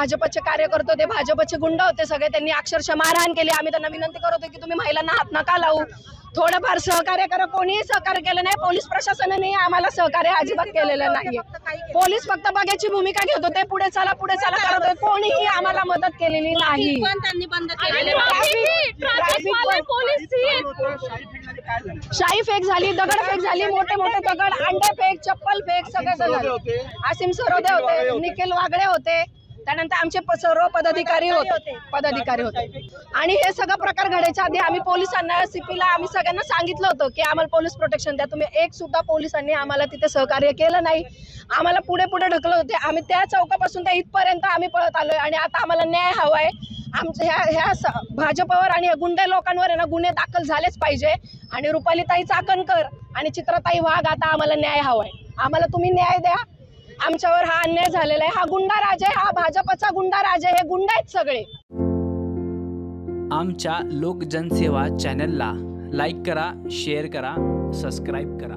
भाजपचे कार्यकर्ते होते भाजपचे गुंड होते सगळे त्यांनी अक्षरशः मारहाण केली. आम्ही त्यांना विनंती करत होतो की तुम्ही महिलांना हात नका लावू. थोडंफार सहकार्य करा. कोणीही सहकार्य केलं नाही पोलीस प्रशासनाने आम्हाला सहकार्य अजिबात केलेलं नाहीये. पोलीस फक्त बघायची भूमिका घेत होते पुढे चला पुढे चला करत होते. कोणीही आम्हाला मदत केलेली नाही. शाई फेक झाली दगड फेक झाली मोठे मोठे दगड अंडे फेक चप्पल फेक सगळे झाले. आसिम सरोदे होते. निखिल वागळे होते. त्यानंतर आमचे सर्व पदाधिकारी होते. पदाधिकारी होते. आणि हे सगळं प्रकार घडायच्या आधी आम्ही पोलिसांना सीपीला आम्ही सगळ्यांना सांगितलं होतं की आम्हाला पोलीस प्रोटेक्शन द्या. तुम्ही एक सुद्धा पोलिसांनी आम्हाला तिथे सहकार्य केलं नाही. आम्हाला पुढे पुढे ढकलत होते. आम्ही त्या चौकापासून त्या इथपर्यंत आम्ही पळत आलोय आणि आता आम्हाला न्याय हवाय. आमच्या ह्या ह्या भाजपवर आणि गुंडे लोकांवर आहे ना गुन्हे दाखल झालेच पाहिजे. आणि रुपालीताई चाकणकर आणि चित्रताई वाघ आता आम्हाला न्याय हवाय. आम्हाला तुम्ही न्याय द्या. आमच्यावर हा अन्याय झालेला आहे. हा गुंडा राज आहे. हा भाजपचा गुंडा राज आहे. हे गुंड आहेत सगळे. आमच्या लोक जनसेवा चॅनलला लाईक करा शेअर करा सबस्क्राईब करा.